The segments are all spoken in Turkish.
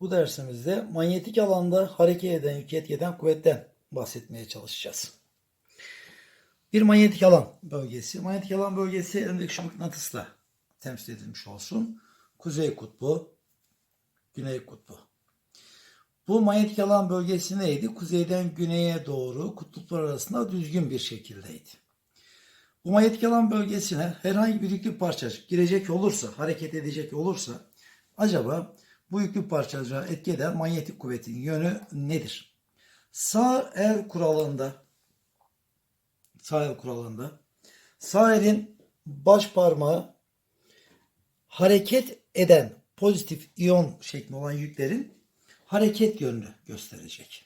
Bu dersimizde manyetik alanda hareket eden yük etkeden kuvvetten bahsetmeye çalışacağız. Bir manyetik alan bölgesi. Manyetik alan bölgesi elimdeki şu mıknatısla temsil edilmiş olsun. Kuzey kutbu, güney kutbu. Bu manyetik alan bölgesi neydi? Kuzeyden güneye doğru kutuplar arasında düzgün bir şekildeydi. Bu manyetik alan bölgesine herhangi bir yüklü parçacık girecek olursa, hareket edecek olursa acaba bu yüklü parçacığa etki eden manyetik kuvvetin yönü nedir? Sağ el kuralında sağ el kuralında sağ elin baş parmağı hareket eden pozitif iyon şeklinde olan yüklerin hareket yönünü gösterecek.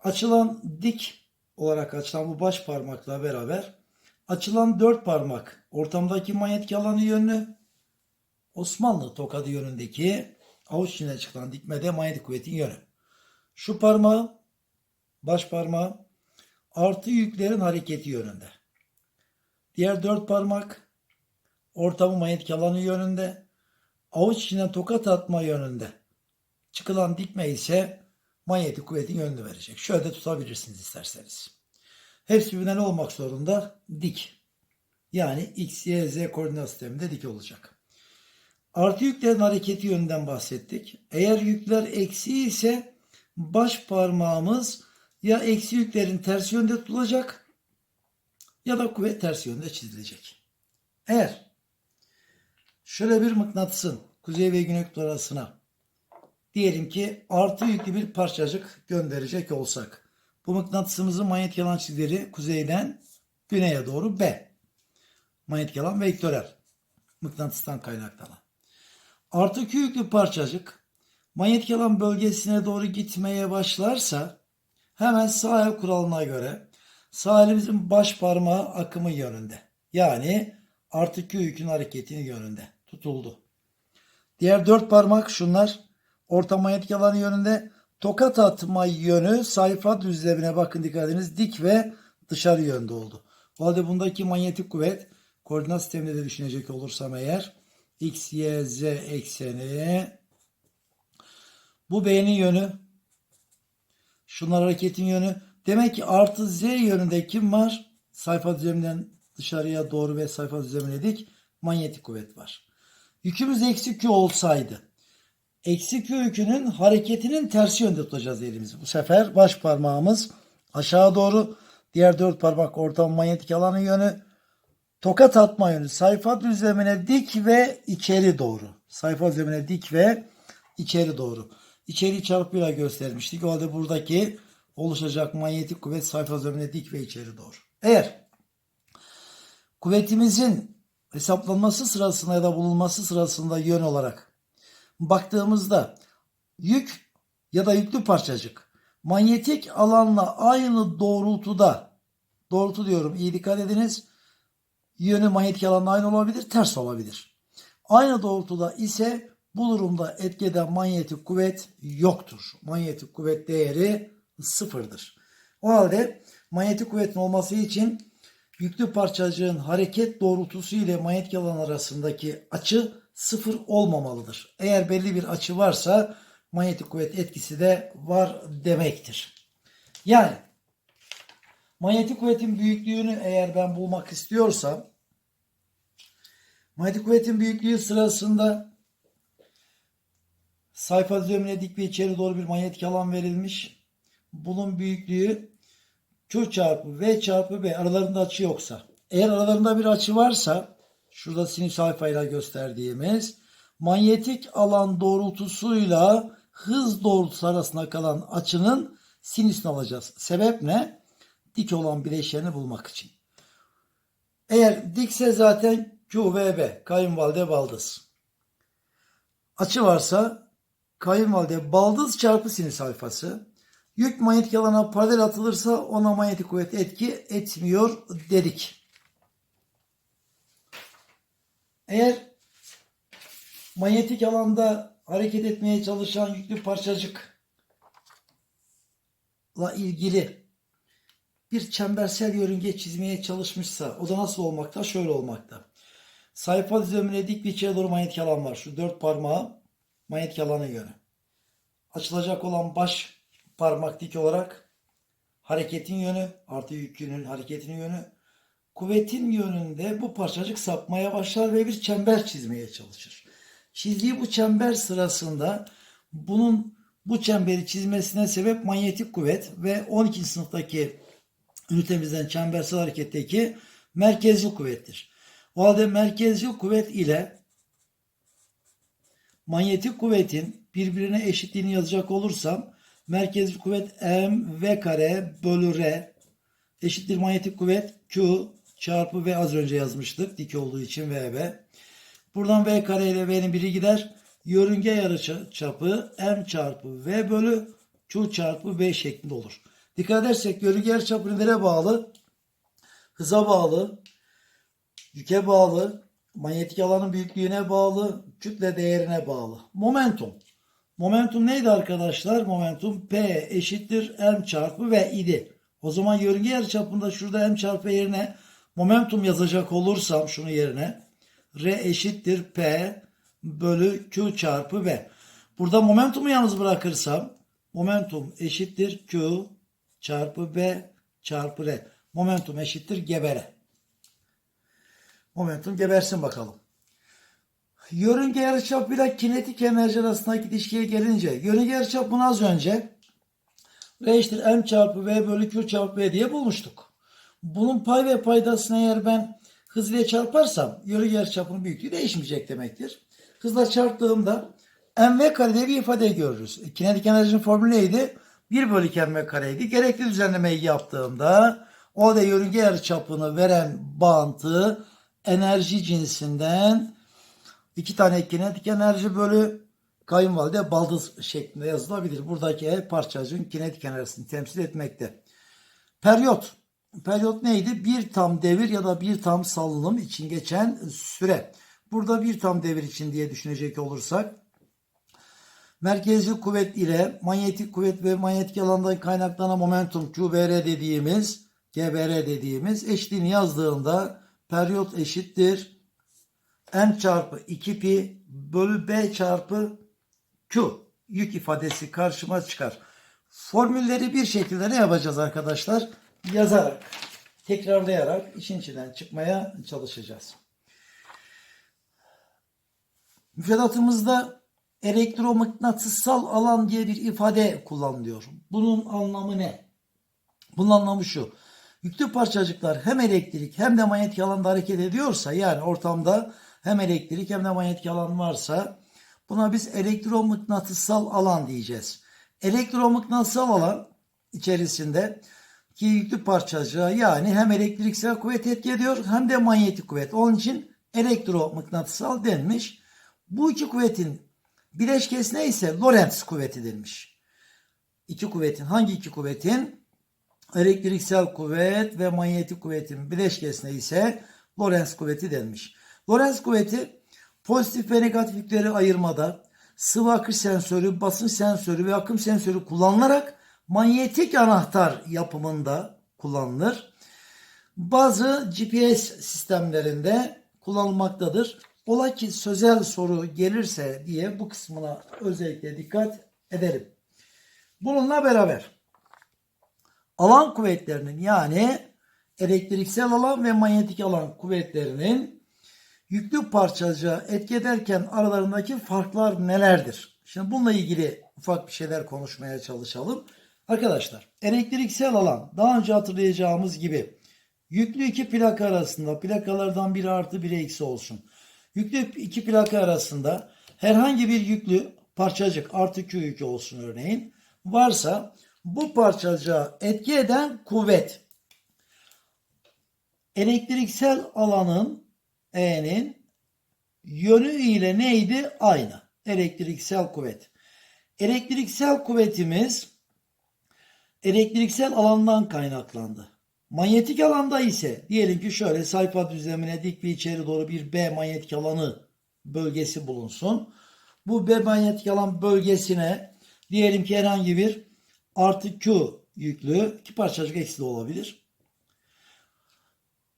Açılan dik olarak açılan bu baş parmakla beraber açılan dört parmak ortamdaki manyetik alanı yönünü Osmanlı tokadı yönündeki avuç içine çıkan dikmede manyetik kuvvetin yönü. Şu parmağı baş parmağı artı yüklerin hareketi yönünde. Diğer dört parmak ortamı manyetik alanı yönünde. Avuç içine tokat atma yönünde. Çıkılan dikme ise manyetik kuvvetin yönünü verecek. Şöyle de tutabilirsiniz isterseniz. Hepsi birbirine ne olmak zorunda? Dik. Yani x, y, z koordinat sisteminde dik olacak. Artı yüklerin hareketi yönünden bahsettik. Eğer yükler eksi ise baş parmağımız ya eksi yüklerin ters yönde tutulacak ya da kuvvet ters yönde çizilecek. Eğer şöyle bir mıknatısın kuzey ve güney kutupları arasına diyelim ki artı yüklü bir parçacık gönderecek olsak bu mıknatısımızın manyetik alan çizgileri kuzeyden güneye doğru B. Manyetik alan vektörel. Mıknatıstan kaynaklanan. Artı Q yüklü parçacık manyetik alan bölgesine doğru gitmeye başlarsa hemen sağ el kuralına göre sağ elimizin baş parmağı akımı yönünde. Yani artı Q yükün hareketini yönünde tutuldu. Diğer dört parmak şunlar orta manyetik alanı yönünde tokat atma yönü sayfa düzlemine bakın dikkat ediniz dik ve dışarı yönde oldu. O halde bundaki manyetik kuvvet koordinat sisteminde de düşünecek olursam eğer x, y, z ekseni bu b'nin yönü şunlar hareketin yönü demek ki artı z yönünde kim var? Sayfa düzleminden dışarıya doğru ve sayfa düzlemine dik manyetik kuvvet var. Yükümüz eksi q olsaydı eksi q yükünün hareketinin tersi yönde tutacağız elimizi. Bu sefer baş parmağımız aşağı doğru diğer dört parmak ortam manyetik alanın yönü tokat atma yönü sayfa düzlemine dik ve içeri doğru. Sayfa düzlemine dik ve içeri doğru. İçeri çarpıyla göstermiştik. O halde buradaki oluşacak manyetik kuvvet sayfa düzlemine dik ve içeri doğru. Eğer kuvvetimizin hesaplanması sırasında ya da bulunması sırasında yön olarak baktığımızda yük ya da yüklü parçacık manyetik alanla aynı doğrultuda doğrultu diyorum iyi dikkat ediniz yönü manyetik alanla aynı olabilir ters olabilir. Aynı doğrultuda ise bu durumda etkeden manyetik kuvvet yoktur. Manyetik kuvvet değeri sıfırdır. O halde manyetik kuvvetin olması için yüklü parçacığın hareket doğrultusu ile manyetik alan arasındaki açı sıfır olmamalıdır. Eğer belli bir açı varsa manyetik kuvvet etkisi de var demektir. Yani manyetik kuvvetin büyüklüğünü eğer ben bulmak istiyorsam manyetik kuvvetin büyüklüğü sırasında sayfa düzlemine dik ve içeri doğru bir manyetik alan verilmiş. Bunun büyüklüğü Q çarpı V çarpı B aralarında açı yoksa. Eğer aralarında bir açı varsa şurada sinüs alfa ile gösterdiğimiz manyetik alan doğrultusuyla hız doğrultusu arasında kalan açının sinüsünü alacağız. Sebep ne? Dik olan bileşeni bulmak için. Eğer dikse zaten Q ve B kayınvalide baldız. Açı varsa kayınvalide baldız çarpı sinüs alfası. Yük manyetik alana paralel atılırsa ona manyetik kuvvet etki etmiyor dedik. Eğer manyetik alanda hareket etmeye çalışan yüklü parçacıkla ilgili bir çembersel yörünge çizmeye çalışmışsa o da nasıl olmakta? Şöyle olmakta. Sayfa düzlemine dik bir içeri doğru manyetik alan var. Şu dört parmağı manyetik alanı yönü. açılacak olan baş parmak dik olarak hareketin yönü artı yükünün hareketinin yönü kuvvetin yönünde bu parçacık sapmaya başlar ve bir çember çizmeye çalışır. Çizdiği bu çember sırasında bunun bu çemberi çizmesine sebep manyetik kuvvet ve 12. sınıftaki ünitemizden çembersel hareketteki merkezci kuvvettir. O halde merkezci kuvvet ile manyetik kuvvetin birbirine eşitliğini yazacak olursam merkezci kuvvet m v kare bölü r eşittir manyetik kuvvet q çarpı v az önce yazmıştık dik olduğu için vb. Buradan v kare ile v'nin biri gider. Yörünge yarıçapı m çarpı v bölü q çarpı v şeklinde olur. Dikkat edersek yörünge yarıçapı nereye bağlı? Hıza bağlı, yüke bağlı, manyetik alanın büyüklüğüne bağlı, kütle değerine bağlı. Momentum. Momentum neydi arkadaşlar? Momentum P eşittir M çarpı V idi. O zaman yörünge yarıçapında şurada M çarpı yerine momentum yazacak olursam şunu yerine R eşittir P bölü Q çarpı V. Burada momentumu yalnız bırakırsam momentum eşittir Q çarpı V çarpı R. Momentum eşittir gebere. Momentum gebersin bakalım. Yörünge yarıçapıyla kinetik enerji arasındaki ilişkiye gelince yörünge yarıçapını az önce R eşittir M çarpı V bölü Q çarpı V diye bulmuştuk. Bunun pay ve paydasını eğer ben hız ile çarparsam yörünge yarıçapının büyüklüğü değişmeyecek demektir. Hızla çarptığımda mv kare diye bir ifade görürüz. E, Kinetik enerjinin formülü neydi? 1 bölü 2 mv kareydi. Gerekli düzenlemeyi yaptığımda o da yörünge yarıçapını veren bağıntı enerji cinsinden iki tane kinetik enerji bölü kayınvalide baldız şeklinde yazılabilir. Buradaki E parçacığın kinetik enerjisini temsil etmekte. Periyot. Periyot neydi? Bir tam devir ya da bir tam salınım için geçen süre. Burada bir tam devir için diye düşünecek olursak merkezli kuvvet ile manyetik kuvvet ve manyetik alandan kaynaklanan momentum QBR dediğimiz GBR dediğimiz eşliğini yazdığımda periyot eşittir m çarpı 2 pi bölü b çarpı q yük ifadesi karşıma çıkar. Formülleri bir şekilde ne yapacağız arkadaşlar? Yazarak, tekrarlayarak işin içinden çıkmaya çalışacağız. Müfredatımızda elektromıknatıssal alan diye bir ifade kullanılıyor. Bunun anlamı ne? Bunun anlamı şu. Yüklü parçacıklar hem elektrik hem de manyetik alanda hareket ediyorsa yani ortamda hem elektrik hem de manyetik alan varsa buna biz elektromıknatıssal alan diyeceğiz. Elektromıknatıssal alan içerisinde ki yüklü parçacığa yani hem elektriksel kuvvet etki ediyor hem de manyetik kuvvet. Onun için elektromıknatısal denmiş. Bu iki kuvvetin bileşkesine ise Lorentz kuvveti denmiş. İki kuvvetin hangi iki kuvvetin? Elektriksel kuvvet ve manyetik kuvvetin bileşkesine ise Lorentz kuvveti denmiş. Lorentz kuvveti pozitif ve negatif yükleri ayırmada sıvı akış sensörü, basınç sensörü ve akım sensörü kullanılarak manyetik anahtar yapımında kullanılır. Bazı GPS sistemlerinde kullanılmaktadır. Ola ki sözel soru gelirse diye bu kısmına özellikle dikkat edelim. Bununla beraber alan kuvvetlerinin yani elektriksel alan ve manyetik alan kuvvetlerinin yüklü parçacığa etki ederken aralarındaki farklar nelerdir? Şimdi bununla ilgili ufak bir şeyler konuşmaya çalışalım. Arkadaşlar elektriksel alan daha önce hatırlayacağımız gibi yüklü iki plaka arasında plakalardan biri artı biri eksi olsun. Yüklü iki plaka arasında herhangi bir yüklü parçacık artı Q yükü olsun örneğin varsa bu parçacığa etki eden kuvvet elektriksel alanın E'nin yönü ile neydi? Aynı. Elektriksel kuvvet. Elektriksel kuvvetimiz elektriksel alandan kaynaklandı. Manyetik alanda ise diyelim ki şöyle sayfa düzlemine dik bir içeri doğru bir B manyetik alanı bölgesi bulunsun. Bu B manyetik alan bölgesine diyelim ki herhangi bir artı Q yüklü iki parçacık eksi de olabilir.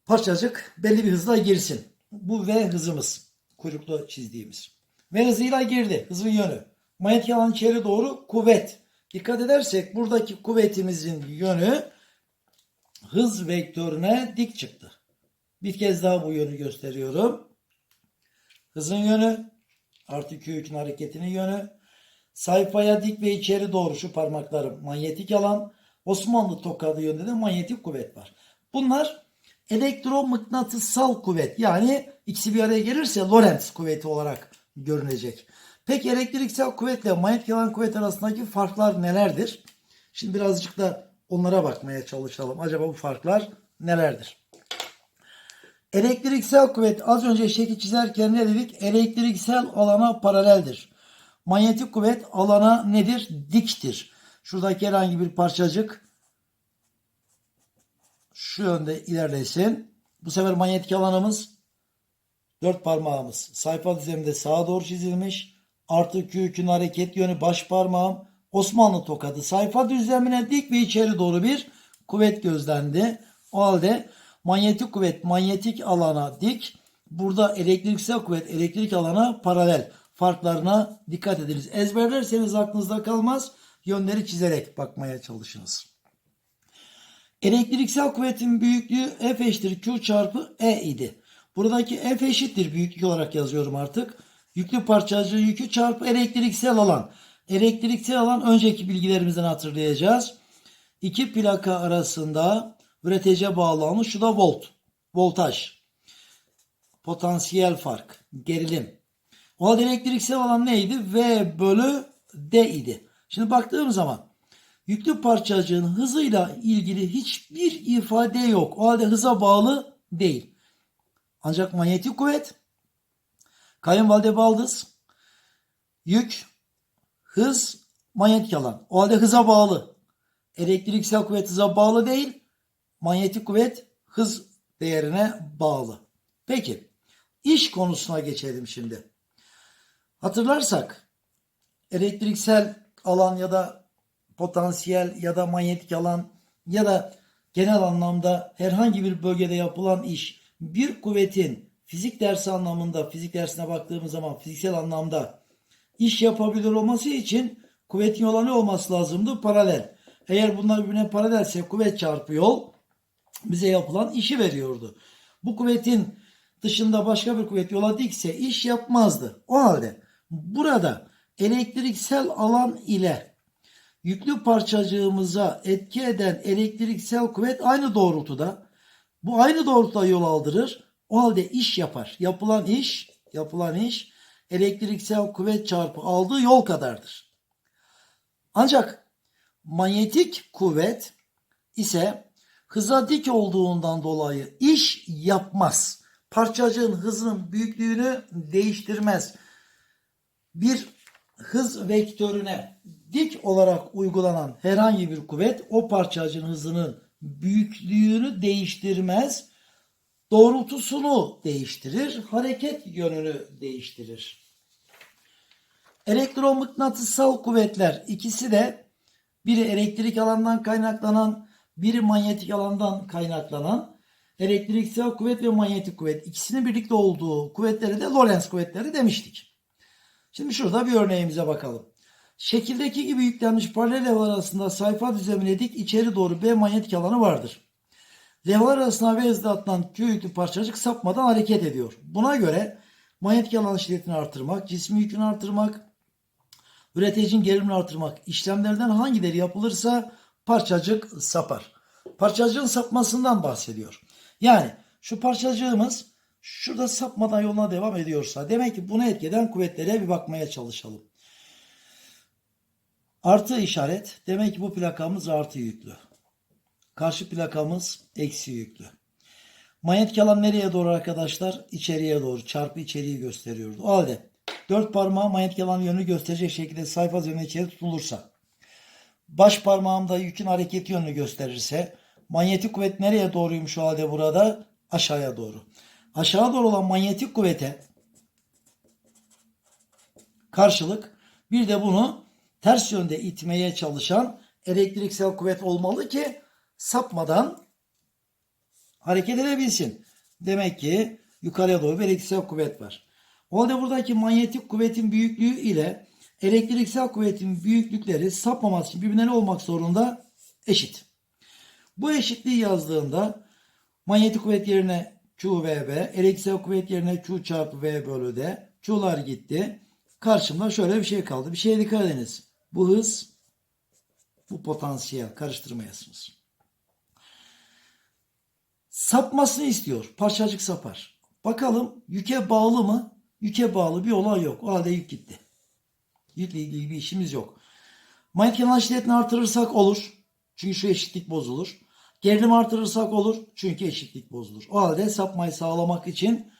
Parçacık belli bir hızla girsin. Bu V hızımız. Kuyruklu çizdiğimiz. V hızıyla girdi. Hızın yönü. manyetik alan içeri doğru kuvvet. Dikkat edersek buradaki kuvvetimizin yönü hız vektörüne dik çıktı. Bir kez daha bu yönü gösteriyorum. Hızın yönü artı Q yükün hareketinin yönü. Sayfaya dik ve içeri doğru şu parmaklarım manyetik alan. Osmanlı tokadı yönünde de manyetik kuvvet var. Bunlar elektromıknatısal kuvvet. Yani ikisi bir araya gelirse Lorentz kuvveti olarak görünecek. Peki elektriksel kuvvetle manyetik alan kuvvet arasındaki farklar nelerdir? Şimdi birazcık da onlara bakmaya çalışalım. Acaba bu farklar nelerdir? Elektriksel kuvvet az önce şekil çizerken ne dedik? Elektriksel alana paraleldir. Manyetik kuvvet alana nedir? Diktir. Şuradaki herhangi bir parçacık şu yönde ilerlesin. Bu sefer manyetik alanımız dört parmağımız sayfa düzleminde sağa doğru çizilmiş. Artı Q yükün hareket yönü baş parmağım Osmanlı tokadı sayfa düzlemine dik ve içeri doğru bir kuvvet gözlendi. O halde manyetik kuvvet manyetik alana dik. Burada elektriksel kuvvet elektrik alana paralel. Farklarına dikkat ediniz. Ezberlerseniz aklınızda kalmaz. Yönleri çizerek bakmaya çalışınız. Elektriksel kuvvetin büyüklüğü F eşittir Q çarpı E idi. Buradaki F eşittir büyüklük olarak yazıyorum artık. Yüklü parçacığın yükü çarpı elektriksel alan. Elektriksel alan önceki bilgilerimizden hatırlayacağız. İki plaka arasında üretece bağlanmış. Şu da volt. Voltaj. Potansiyel fark. Gerilim. O elektriksel alan neydi? V bölü D idi. Şimdi baktığım zaman yüklü parçacığın hızıyla ilgili hiçbir ifade yok. O halde hıza bağlı değil. Ancak manyetik kuvvet, kayınvalide baldız, yük, hız, manyetik alan. O halde hıza bağlı. Elektriksel kuvvet hıza bağlı değil. Manyetik kuvvet hız değerine bağlı. Peki iş konusuna geçelim şimdi. Hatırlarsak elektriksel alan ya da potansiyel ya da manyetik alan ya da genel anlamda herhangi bir bölgede yapılan iş bir kuvvetin fizik dersi anlamında fizik dersine baktığımız zaman fiziksel anlamda iş yapabilir olması için kuvvetin yola ne olması lazımdı? Paralel. Eğer bunlar birbirine paralelse kuvvet çarpı yol bize yapılan işi veriyordu. Bu kuvvetin dışında başka bir kuvvet yola dikse iş yapmazdı. O halde burada elektriksel alan ile yüklü parçacığımıza etki eden elektriksel kuvvet aynı doğrultuda. Bu aynı doğrultuda yol aldırır. O halde iş yapar. Yapılan iş, yapılan iş elektriksel kuvvet çarpı aldığı yol kadardır. Ancak manyetik kuvvet ise hıza dik olduğundan dolayı iş yapmaz. Parçacığın hızının büyüklüğünü değiştirmez. Bir hız vektörüne dik olarak uygulanan herhangi bir kuvvet o parçacığın hızının büyüklüğünü değiştirmez. Doğrultusunu değiştirir, hareket yönünü değiştirir. Elektromıknatısal kuvvetler ikisi de biri elektrik alandan kaynaklanan, biri manyetik alandan kaynaklanan elektriksel kuvvet ve manyetik kuvvet ikisinin birlikte olduğu kuvvetleri de Lorentz kuvvetleri demiştik. Şimdi şurada bir örneğimize bakalım. Şekildeki gibi yüklenmiş paralel levhalar arasında sayfa düzlemine dik içeri doğru B manyetik alanı vardır. Levhalar arasında ve hızla atılan Q yüklü parçacık sapmadan hareket ediyor. Buna göre manyetik alan şiddetini artırmak, cismi yükünü artırmak, üreticinin gerilimini artırmak işlemlerden hangileri yapılırsa parçacık sapar. Parçacığın sapmasından bahsediyor. Yani şu parçacığımız şurada sapmadan yoluna devam ediyorsa demek ki bunu etkeden kuvvetlere bir bakmaya çalışalım. Artı işaret demek ki bu plakamız artı yüklü. Karşı plakamız eksi yüklü. Manyetik alan nereye doğru arkadaşlar? İçeriye doğru. Çarpı içeriği gösteriyordu. O halde dört parmağı manyetik alan yönünü gösterecek şekilde sayfa üzerine içeri tutulursa baş parmağımda yükün hareket yönünü gösterirse manyetik kuvvet nereye doğruymuş o halde burada? Aşağıya doğru. Aşağı doğru olan manyetik kuvvete karşılık bir de bunu ters yönde itmeye çalışan elektriksel kuvvet olmalı ki sapmadan hareket edebilsin. Demek ki yukarıya doğru bir elektriksel kuvvet var. O halde buradaki manyetik kuvvetin büyüklüğü ile elektriksel kuvvetin büyüklükleri sapmaması için birbirine ne olmak zorunda? Eşit. Bu eşitliği yazdığında manyetik kuvvet yerine QVB, elektriksel kuvvet yerine Q çarpı V bölü D. Q'lar gitti. Karşımda şöyle bir şey kaldı. Bir şeye dikkat ediniz. Bu hız, bu potansiyel karıştırmayasınız. Sapmasını istiyor. Parçacık sapar. Bakalım yüke bağlı mı? Yüke bağlı bir olay yok. O halde yük gitti. Yükle ilgili bir işimiz yok. Manyetik alan şiddetini artırırsak olur. Çünkü şu eşitlik bozulur. Gerilim artırırsak olur. Çünkü eşitlik bozulur. O halde sapmayı sağlamak için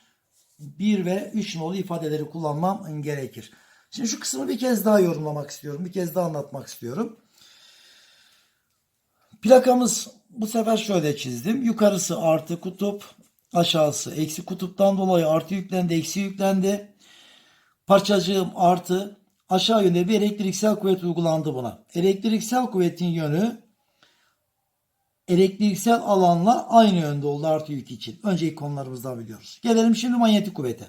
1 ve 3 nolu ifadeleri kullanmam gerekir. Şimdi şu kısmı bir kez daha yorumlamak istiyorum. Bir kez daha anlatmak istiyorum. Plakamız bu sefer şöyle çizdim. Yukarısı artı kutup, aşağısı eksi kutuptan dolayı artı yüklendi, eksi yüklendi. Parçacığım artı, aşağı yönde bir elektriksel kuvvet uygulandı buna. Elektriksel kuvvetin yönü elektriksel alanla aynı yönde oldu artı yük için. Önceki konularımızdan biliyoruz. Gelelim şimdi manyetik kuvvete.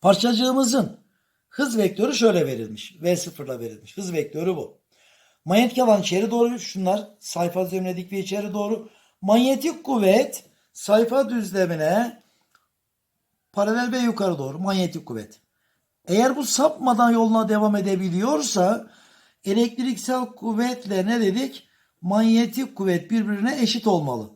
Parçacığımızın hız vektörü şöyle verilmiş. V0 ile verilmiş. Hız vektörü bu. Manyetik alan içeri doğru. Şunlar sayfa düzlemine dik ve içeri doğru. Manyetik kuvvet sayfa düzlemine paralel ve yukarı doğru. Manyetik kuvvet. Eğer bu sapmadan yoluna devam edebiliyorsa elektriksel kuvvetle ne dedik? Manyetik kuvvet birbirine eşit olmalı.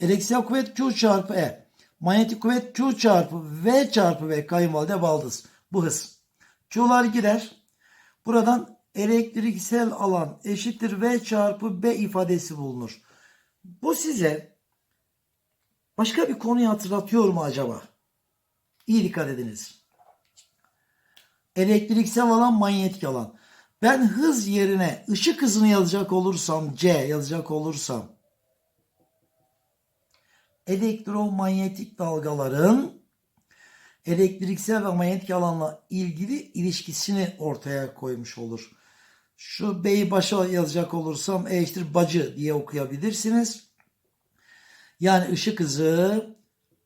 Elektriksel kuvvet Q çarpı E. Manyetik kuvvet Q çarpı V çarpı V kayınvalide baldız. Bu hız. Q'lar gider. Buradan elektriksel alan eşittir V çarpı B ifadesi bulunur. Bu size başka bir konuyu hatırlatıyor mu acaba? İyi dikkat ediniz. Elektriksel alan, manyetik alan. Ben hız yerine ışık hızını yazacak olursam, C yazacak olursam, elektromanyetik dalgaların elektriksel ve manyetik alanla ilgili ilişkisini ortaya koymuş olur. Şu B'yi başa yazacak olursam E eşittir bacı diye okuyabilirsiniz. Yani ışık hızı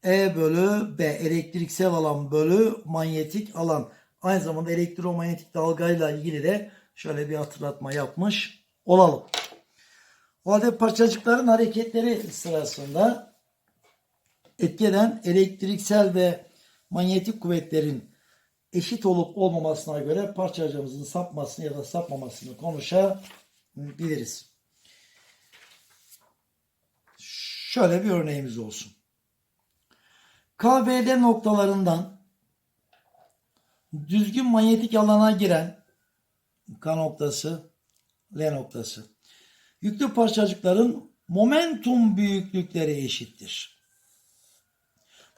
E bölü B elektriksel alan bölü manyetik alan. Aynı zamanda elektromanyetik dalgayla ilgili de şöyle bir hatırlatma yapmış olalım. O halde parçacıkların hareketleri sırasında etki elektriksel ve manyetik kuvvetlerin eşit olup olmamasına göre parçacığımızın sapmasını ya da sapmamasını konuşabiliriz. Şöyle bir örneğimiz olsun. KBD noktalarından düzgün manyetik alana giren K noktası, L noktası. Yüklü parçacıkların momentum büyüklükleri eşittir.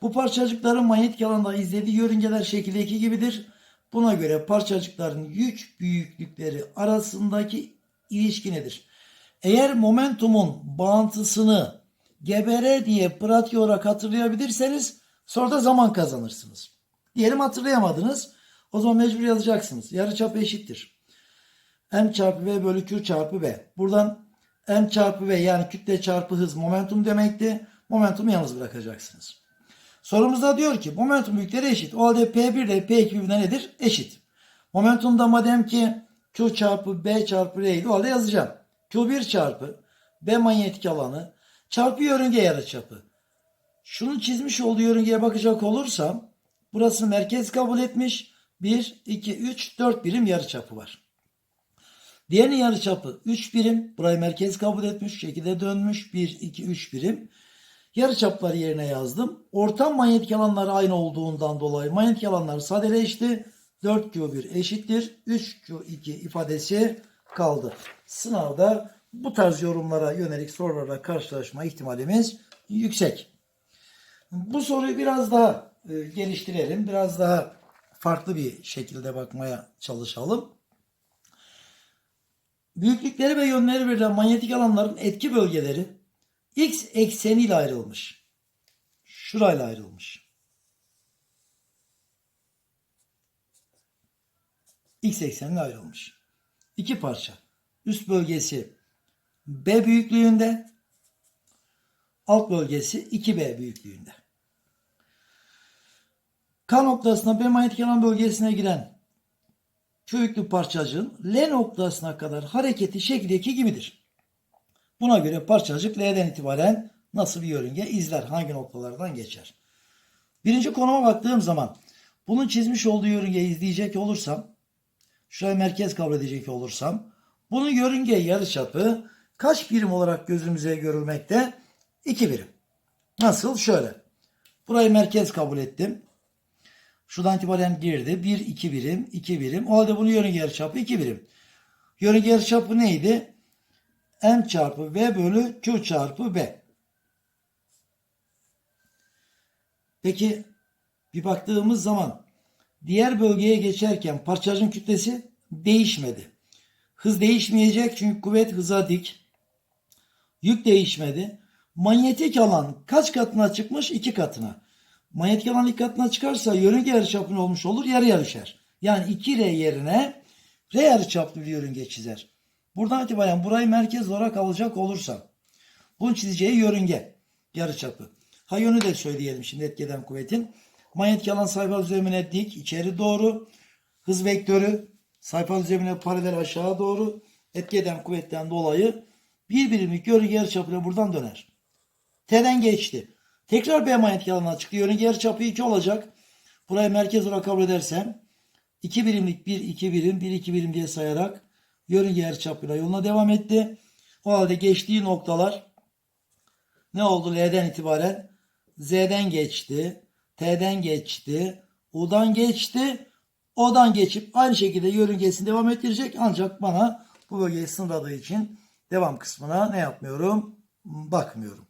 Bu parçacıkların manyetik alanda izlediği yörüngeler şekildeki gibidir. Buna göre parçacıkların yük büyüklükleri arasındaki ilişki nedir? Eğer momentumun bağıntısını gebere diye pratik olarak hatırlayabilirseniz sonra da zaman kazanırsınız. Diyelim hatırlayamadınız. O zaman mecbur yazacaksınız. Yarıçap eşittir. M çarpı V bölü Q çarpı V. Buradan M çarpı V yani kütle çarpı hız momentum demekti. Momentumu yalnız bırakacaksınız. Sorumuzda diyor ki momentum büyükleri eşit. O halde P1 ile P2 birbirine nedir? Eşit. Momentumda madem ki Q çarpı B çarpı R'ydi o halde yazacağım. Q1 çarpı B manyetik alanı çarpı yörünge yarıçapı. Şunu çizmiş olduğu yörüngeye bakacak olursam burası merkez kabul etmiş. 1, 2, 3, 4 birim yarıçapı var. Diğerinin yarıçapı 3 birim. Burayı merkez kabul etmiş. Şekilde dönmüş. 1, 2, 3 birim. Yarıçapları yerine yazdım. Ortam manyetik alanları aynı olduğundan dolayı manyetik alanlar sadeleşti. 4Q1 eşittir. 3Q2 ifadesi kaldı. Sınavda bu tarz yorumlara yönelik sorularla karşılaşma ihtimalimiz yüksek. Bu soruyu biraz daha e, geliştirelim. Biraz daha farklı bir şekilde bakmaya çalışalım. Büyüklükleri ve yönleri verilen manyetik alanların etki bölgeleri x ekseniyle ayrılmış. Şurayla ayrılmış. X eksenine ayrılmış. İki parça. Üst bölgesi B büyüklüğünde, alt bölgesi 2B büyüklüğünde. K noktasına B manyetik alan bölgesine giren köklü parçacığın L noktasına kadar hareketi şekildeki gibidir. Buna göre parçacık L'den itibaren nasıl bir yörünge izler, hangi noktalardan geçer? Birinci konuma baktığım zaman bunun çizmiş olduğu yörüngeyi izleyecek olursam, şuraya merkez kabul edecek olursam, bunun yörünge yarıçapı kaç birim olarak gözümüze görülmekte? 2 birim. Nasıl? Şöyle. Burayı merkez kabul ettim. Şuradan itibaren girdi. 1, 2 birim, 2 birim. O halde bunun yörünge yarıçapı 2 birim. Yörünge yarıçapı neydi? M çarpı V bölü Q çarpı B. Peki bir baktığımız zaman diğer bölgeye geçerken parçacığın kütlesi değişmedi. Hız değişmeyecek çünkü kuvvet hıza dik. Yük değişmedi. Manyetik alan kaç katına çıkmış? İki katına. Manyetik alan katına çıkarsa yörünge yarıçapı olmuş olur? Yarı yarışar. Yani 2R yerine R yarıçaplı bir yörünge çizer. Buradan itibaren burayı merkez olarak alacak olursam bunun çizeceği yörünge yarıçapı. Ha yönü de söyleyelim şimdi etkeden kuvvetin. Manyetik alan sayfa düzlemine dik içeri doğru. Hız vektörü sayfa düzlemine paralel aşağı doğru. Etkeden kuvvetten dolayı bir birimlik yörünge yarıçapıyla buradan döner. T'den geçti. Tekrar B manyetik alanına çıktı. Yörünge yarıçapı 2 olacak. Burayı merkez olarak kabul edersem 2 birimlik 1 2 birim 1 2 birim diye sayarak yörünge yarıçapıyla yoluna devam etti. O halde geçtiği noktalar ne oldu L'den itibaren? Z'den geçti. T'den geçti. U'dan geçti. O'dan geçip aynı şekilde yörüngesini devam ettirecek. Ancak bana bu bölgeyi sınırladığı için devam kısmına ne yapmıyorum? Bakmıyorum.